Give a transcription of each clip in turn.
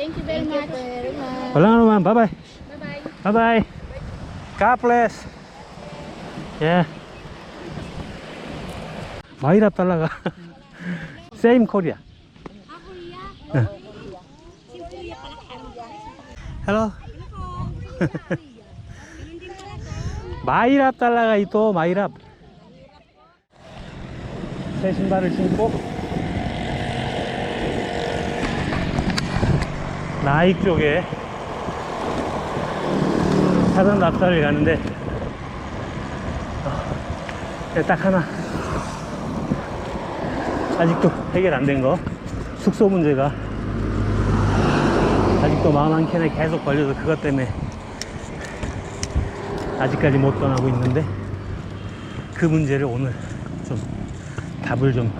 Thank you very much. Walang anuman. Bye-bye. Bye-bye. Bye-bye. God bless. Yeah. 마이랍 달라가. Same Korea. Hello. 마이랍 달라가 ito 마이랍. 새 신발을 신고 나익 쪽에 사전 납사를 가는데 어, 딱 하나. 아직도 해결 안 된 거. 숙소 문제가 아직도 마음 한 켠에 계속 걸려서 그것 때문에 아직까지 못 떠나고 있는데 그 문제를 오늘 좀 답을 좀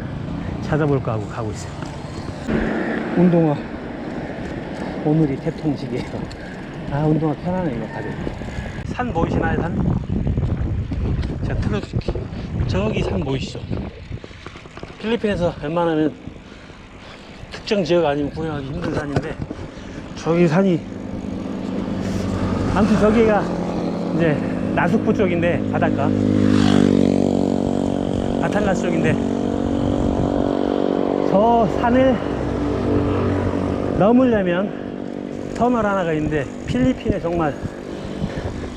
찾아볼까 하고 가고 있어요. 운동화 오늘이 태통식이에요 아 운동화 편하네 이거 가지고 산 보이시나요 산? 제가 틀어줄게 저기 산 보이시죠? 필리핀에서 웬만하면 특정 지역 아니면 구경하기 힘든 산인데 저기 산이 아무튼 저기가 이제 나숙부 쪽인데 바닷가 바탄가스 쪽인데 저 산을 넘으려면 터널 하나가 있는데 필리핀에 정말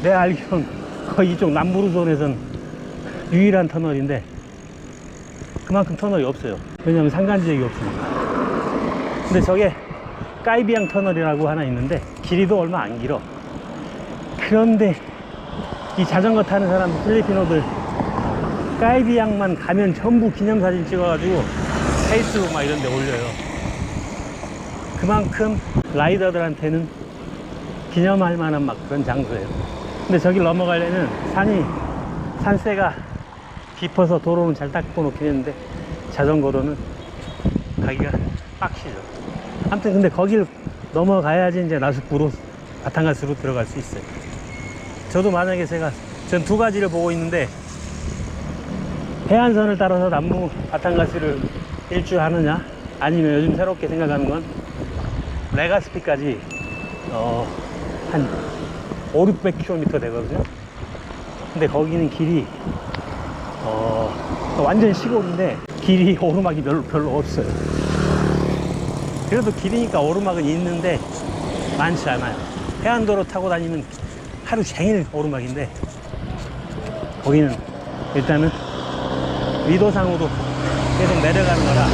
내 알기로는 거의 이쪽 남부르존에선 유일한 터널인데 그만큼 터널이 없어요. 왜냐면 산간지역이 없으니까. 근데 저게 까이비앙 터널이라고 하나 있는데 길이도 얼마 안 길어. 그런데 이 자전거 타는 사람 필리핀어들 까이비앙만 가면 전부 기념사진 찍어가지고 페이스북 막 이런 데 올려요. 그만큼 라이더들한테는 기념할 만한 막 그런 장소예요. 근데 저길 넘어가려면 산이 산세가 깊어서 도로는 잘 닦고 놓긴 했는데 자전거로는 가기가 빡시죠. 아무튼 근데 거길 넘어가야지 이제 나수부로 바탕가스로 들어갈 수 있어요. 저도 만약에 제가 전 두 가지를 보고 있는데 해안선을 따라서 남부 바탕가스를 일주하느냐 아니면 요즘 새롭게 생각하는 건 레가스피까지 어, 한 5, 600km 되거든요. 근데 거기는 길이 어, 완전 시골인데 길이 오르막이 별로, 별로 없어요. 그래도 길이니까 오르막은 있는데 많지 않아요. 해안도로 타고 다니면 하루 종일 오르막인데 거기는 일단은 위도상으로 계속 내려가는 거라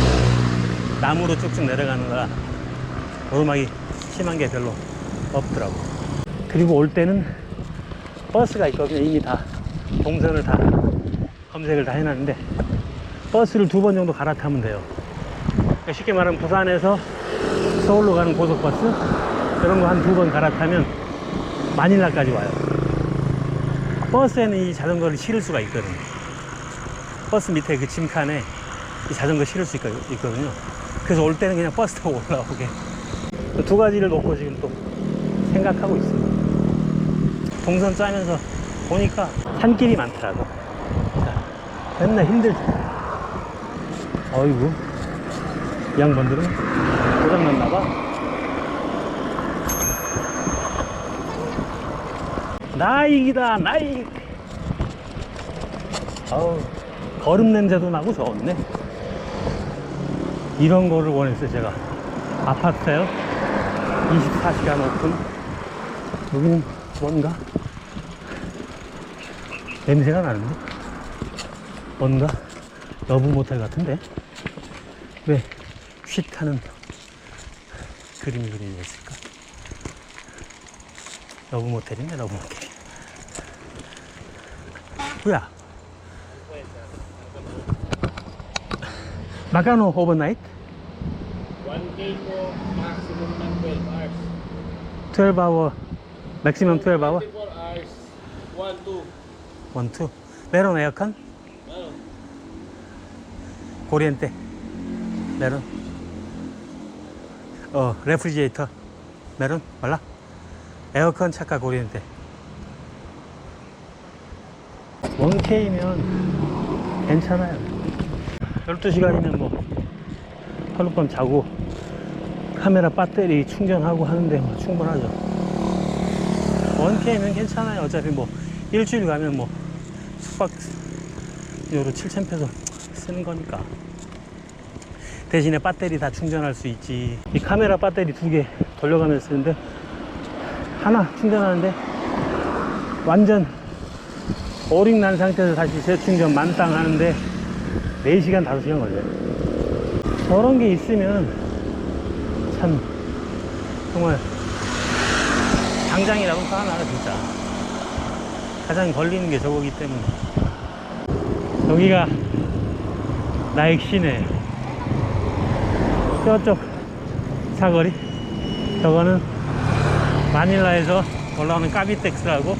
나무로 쭉쭉 내려가는 거라 오르막이 심한 게 별로 없더라고. 그리고 올 때는 버스가 있거든요. 이미 다 동선을 다 검색을 다 해놨는데 버스를 두 번 정도 갈아타면 돼요. 그러니까 쉽게 말하면 부산에서 서울로 가는 고속버스 그런 거 한 두 번 갈아타면 마닐라까지 와요. 버스에는 이 자전거를 실을 수가 있거든요. 버스 밑에 그 짐칸에 이 자전거 실을 수 있거- 있거든요. 그래서 올 때는 그냥 버스 타고 올라오게 두 가지를 놓고 지금 또 생각하고 있습니다. 동선 짜면서 보니까 산길이 많더라고. 자, 맨날 힘들죠 어이구. 이 양반들은 고장났나봐. 나익이다 나익. 아우 거름 냄새도 나고 좋네. 이런 거를 원했어요 제가. 아파트요 24시간 오픈. 여기는 뭔가? 냄새가 나는데? 뭔가? 러브 모텔 같은데? 왜 쉿하는 그림이 그려져 있을까? 러브 모텔이네 러브 모텔. 뭐야? 마카노 오버나이트 One day for maximum ng 12 hours. 12 hour maximum 12 hour 24 hours. One, two. 원, 투. 메론 에어컨? Ano? 고리엔테. 메론. 어, 레프리지레이터. 메론? 몰라? 에어컨 차가 고리엔테. 1K면 괜찮아요. 12시간이면 뭐, 하룻밤 자고, 카메라 배터리 충전하고 하는데 뭐 충분하죠. 원케이면 괜찮아요. 어차피 뭐 일주일 가면 뭐 숙박료로 7,000페소 쓰는 거니까. 대신에 배터리 다 충전할 수 있지. 이 카메라 배터리 두 개 돌려가면서 쓰는데 하나 충전하는데 완전 오링 난 상태에서 다시 재충전 만땅 하는데 4시간, 5시간 걸려요. 저런 게 있으면 참 정말 당장이라도 사나라 진짜. 가장 걸리는 게 저거기 때문에. 여기가 나익 시내. 저쪽 사거리. 저거는 마닐라에서 올라오는 까비텍스라고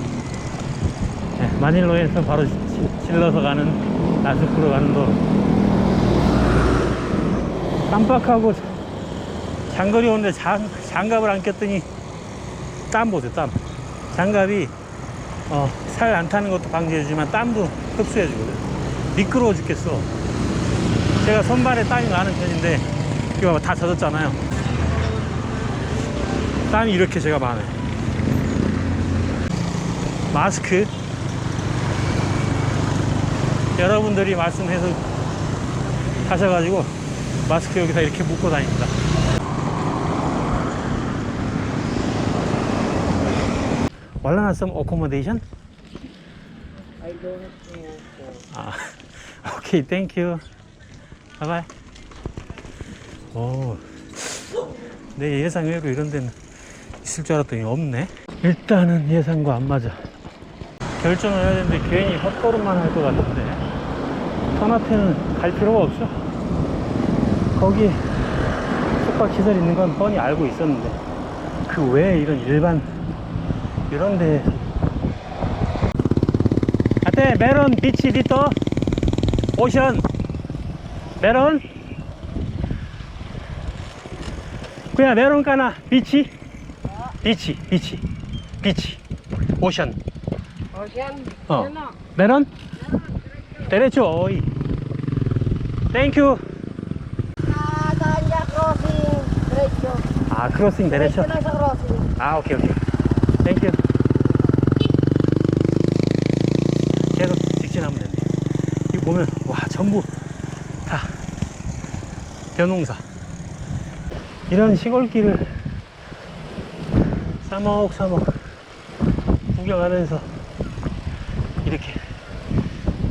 네, 마닐로에서 바로 지- 질러서 가는 나스프로 가는 도로 깜빡하고 장거리 오는데 장, 장갑을 안 꼈더니 땀 보세요 땀. 장갑이 어, 살 안 타는 것도 방지해주지만 땀도 흡수해주거든. 미끄러워 죽겠어. 제가 손발에 땀이 많은 편인데 이거 봐봐 다 젖었잖아요. 땀이 이렇게 제가 많아요. 마스크. 여러분들이 말씀해서 하셔가지고 마스크 여기다 이렇게 묶고 다닙니다. 월라나 some accommodation? I don't know. 아, 오케이, 땡큐. 바이바이. 오, 내 예상 외로 이런 데는 있을 줄 알았더니 없네. 일단은 예상과 안 맞아. 결정을 해야 되는데 괜히 헛걸음만 할 것 같은데. 터나테는 갈 필요가 없어. 거기 숙박 시설 있는 건 뻔히 알고 있었는데 그 외에 이런 일반 이런 데. 아테 메론 비치 리터? 오션. 메론? 그냥 메론 까나? 비치? 비치 비치 비치. 오션. Ocean. 어? 메론. 데레초 어이. 땡큐. 아 크로싱 데레초 sa crossing. 아 오케이 오케이 땡큐 계속 직진하면 되네 이거 보면 와 전부 다 벼농사. 이런 시골길을 싸먹싸먹 구경하면서 이렇게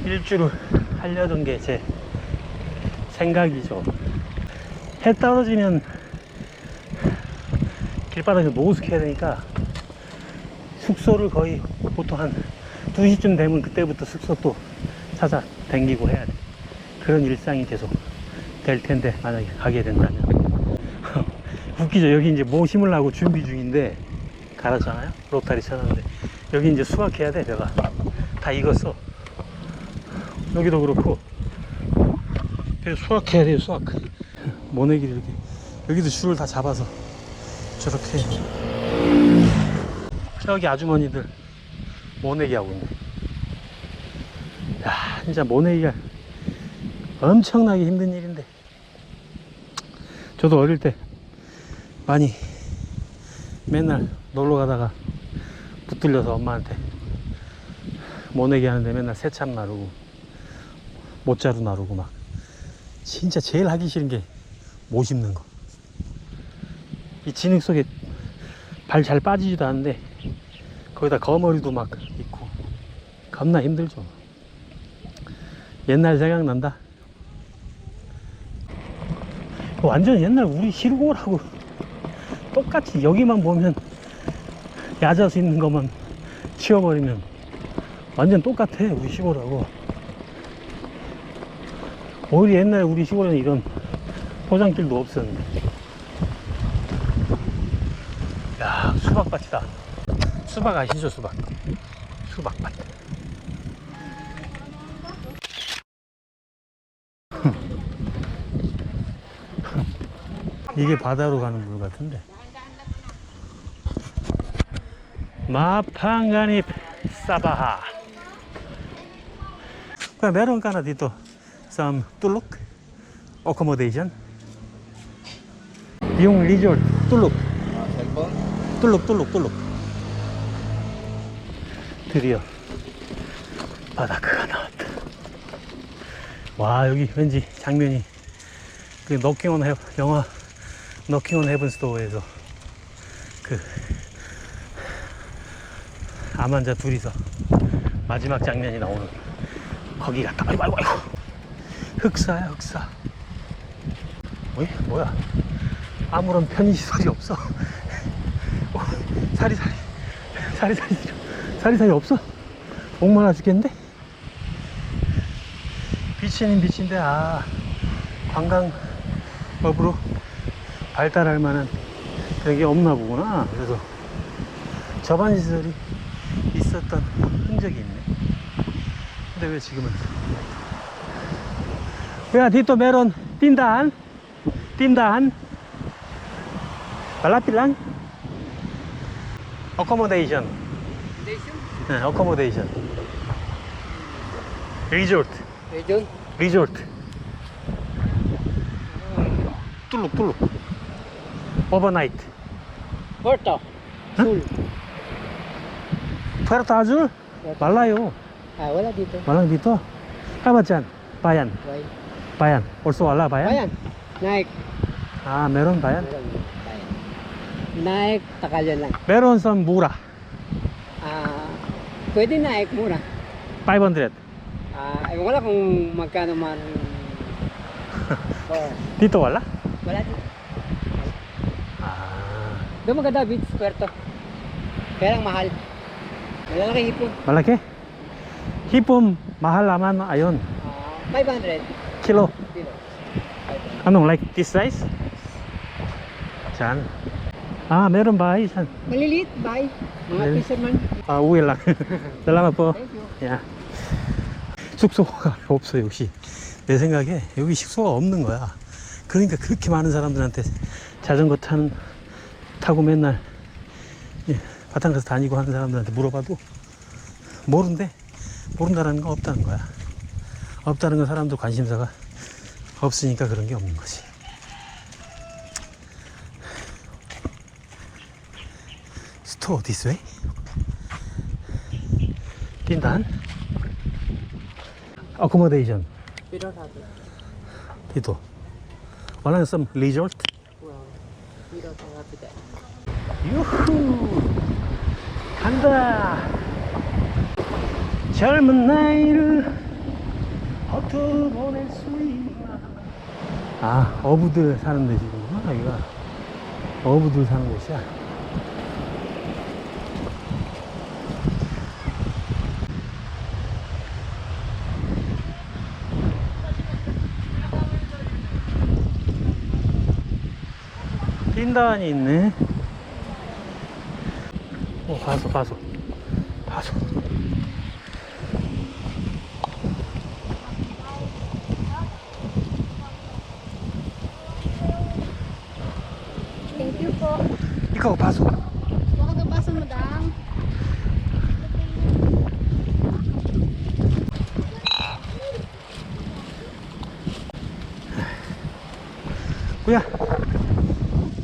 일주를 하려던 게 제 생각이죠. 해 떨어지면 길바닥에서 노숙해야 되니까 숙소를 거의 보통 한 2시쯤 되면 그때부터 숙소 또 찾아 댕기고 해야 돼. 그런 일상이 계속 될 텐데, 만약에 가게 된다면. 웃기죠. 여기 이제 뭐 심으려고 준비 중인데, 갈았잖아요? 로타리 쳐놨는데. 여기 이제 수확해야 돼, 내가. 다 익었어. 여기도 그렇고. 수확해야 돼요, 수확. 모내기를 이렇게. 여기도 줄을 다 잡아서. 저렇게 저기 아주머니들 모내기 하고 있네. 야 진짜 모내기가 엄청나게 힘든 일인데. 저도 어릴 때 많이 맨날 놀러 가다가 붙들려서 엄마한테 모내기 하는데 맨날 새참 나르고 못자루 나르고 막 진짜 제일 하기 싫은 게못 심는 거. 이 진흙 속에 발 잘 빠지지도 않는데 거기다 거머리도 막 있고 겁나 힘들죠. 옛날 생각난다. 완전 옛날 우리 시골하고 똑같이 여기만 보면 야자수 있는 것만 치워버리면 완전 똑같아 우리 시골하고 오히려 옛날 우리 시골에는 이런 포장길도 없었는데 야 수박밭이다 수박 아시죠 수박? 수박밭 이게 바다로 가는 물 같은데. 마팡가니 사바하. 그럼 메론 가나 디또 some tuluk accommodation. 비용 리조트 뚫 드디어 바다크가 나왔다. 와 여기 왠지 장면이 그 너킹온 해 영화 너킹 온 헤븐 스토어에서 그 암환자 둘이서 마지막 장면이 나오는 거기 같다. 아이고 아이고 아이고. 흑사야 흑사. 어이 뭐야? 아무런 편의 시설이 없어. 어, 사리사리. 사리사리 사리사리 없어. 목말라 죽겠는데? 비치는 비치인데 아 관광업으로 발달할 만한 그런 게 없나 보구나. 그래서 저반 시설이 있었던 흔적이 있네. 근데 왜 지금은? 왜 디토 메론. 틴단? 틴단? 발라필랑? 어코모데이션 네, 어코모데이션 리조트 Region? 리조트 뚫룩 뚫룩 오버나이트 Porto. Sul. 푸에르토 아줄 말라요 Ah, wala dito. 말랑 디토 까바짠 바얀 Why? 바얀 올소 알라 바얀 Bayan. Naik. 아 메론 바얀 Meron. Bayan. Naik, takalyan lang. 메론 선 무라 Ah, pwede naik mura. 500 Ah, ewan ko lang kung magkano man. oh, 디토 wal라 wala dito. 아 Doon maganda beach, Puerto. Kaya lang mahal. Malalaki hipon. 말라케 히폼 마할 나만 아yon Ah, 500 킬로 kilo. 500. anong like this size 짠아 메론 바이 산 Maliliit, bye. Mga Maliliit. fisherman. 아, salamat po. Thank you. 야. 숙소가 없어, 역시. 내 생각에 여기 숙소가 없는 거야. 그러니까 그렇게 많은 사람들한테 자전거 타는, 타고 맨날 예, 바탕에서 다니고 하는 사람들한테 물어봐도 모른대. 모른다는 건 없다는 거야. 없다는 건 사람들 관심사가 없으니까 그런 게 없는 거지. 스토어 this way? 뛴단 accommodation We don't have it. dito wala some resort Well, we don't have it. 유후 간다 젊은 나이를 어떻게 보낼 수 있나 아 어부들 사는 데지구나 여기가 어부들 사는 곳이야 빈단이 있네 어. 가서. Thank you po. ikaw, pasok. Baka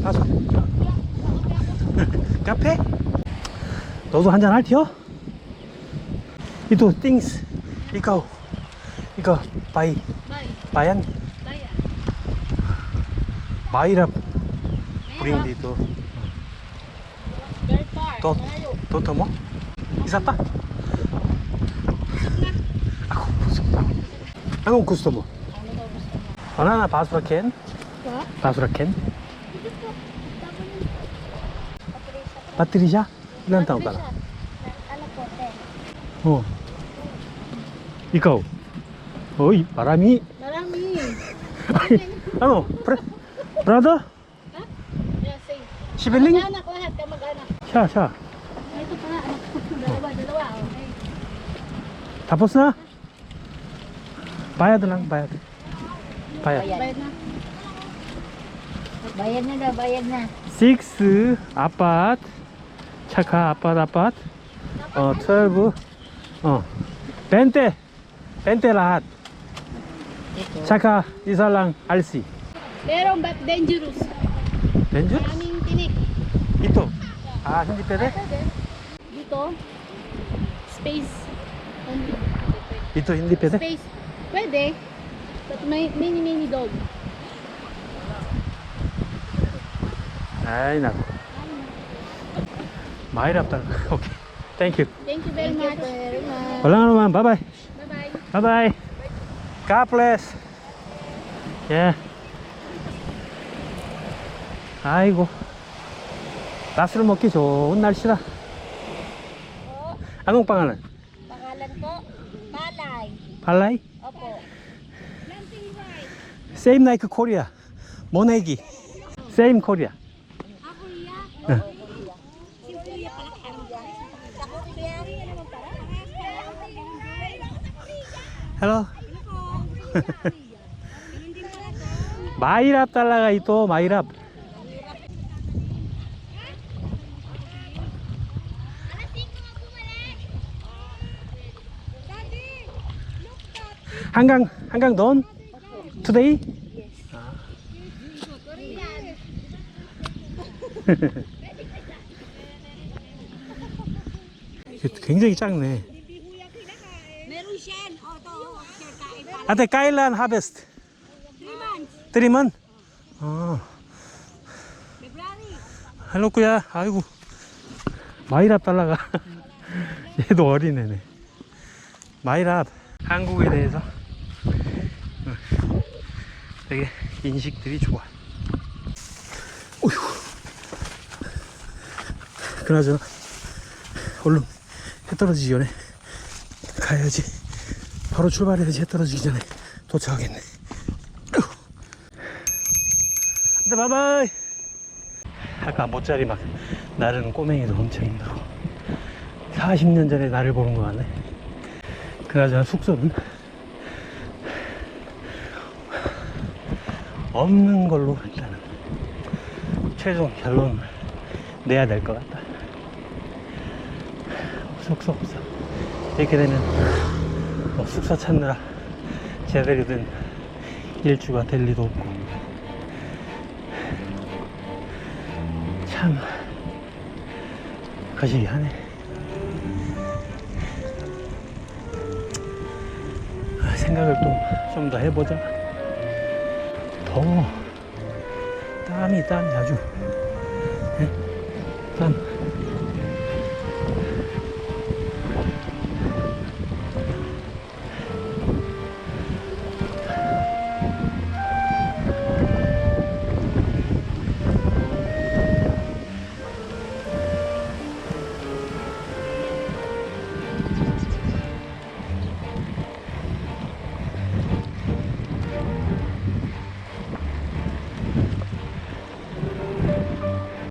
pasok. 카페? 너도 한잔 할티요? 이도 things. ikaw. ikaw, 바이. Bring dito. Very far. 또, Malayo. 또 뭐? 이사빠? Ano daw gusto mo? Banana basuraken? What? basuraken? Dito Patricia? Ilan taon ka na? Ano po, 10. Oh. Ikaw? Hoy, marami. Marami. Ano? Pre brother? Ha? Yeah, say. Sibiling? Mag-anak, lahat ka mag-anak. Siya, siya. Ito pa, anak ko. Dalawa, dalawa. Okay. Tapos na? Bayad lang, bayad. Bayad. Bayad na. Bayad na daw, bayad na. Six, uh, apat, 차카 아파트 아파트 어12 어 벤테 벤테 라핫 차카 이살랑 알시 Pero but dangerous. 렌즈? Maraming tinik. Ito. Ah, hindi pwede? Dito, space. Only. Ito hindi pwede? Space. Pwede. But may many, many dog. 아이, 나. 마이랍 달라. 오케이. 땡큐. Thank you very much. very much. 올라가는 만 바이바이. 바이바이. God bless. 예. 아이고. 낮술 먹기 좋은 날씨다. Anong pangalan? Pangalan po, Palay. 발라이? Opo. Same like Korea. 모내기. Same Korea. 응. Hello. 마이랍 달라가 있도 마이랍. 한강 한강 돈? 투데이? 굉장히 작네. Pa. Ate, kailan harvest? Three months. Three month? 어. 할로 꾸야 아이고 마이랍 달라가 얘도 어린애네 마이랍 한국에 대해서 응, 되게 인식들이 좋아 어휴 그나저나 얼른 해 떨어지기 전에 가야지 바로 출발해야지 해 떨어지기 전에 도착하겠네. 어휴. 네 바이바이. 아까 모짜리 막 나르는 꼬맹이도 엄청 힘들어 40년 전에 나를 보는 거 같네. 그나저나 숙소는? 없는 걸로 일단은 최종 결론을 내야 될 것 같다. 숙소 없어. 이렇게 되면 뭐 숙소 찾느라 제대로 된 일주가 될 리도 없고. 참 거시기하네. 아, 생각을 또 좀 더 해보자. 더워 땀이 땀이 아주. 예? 땀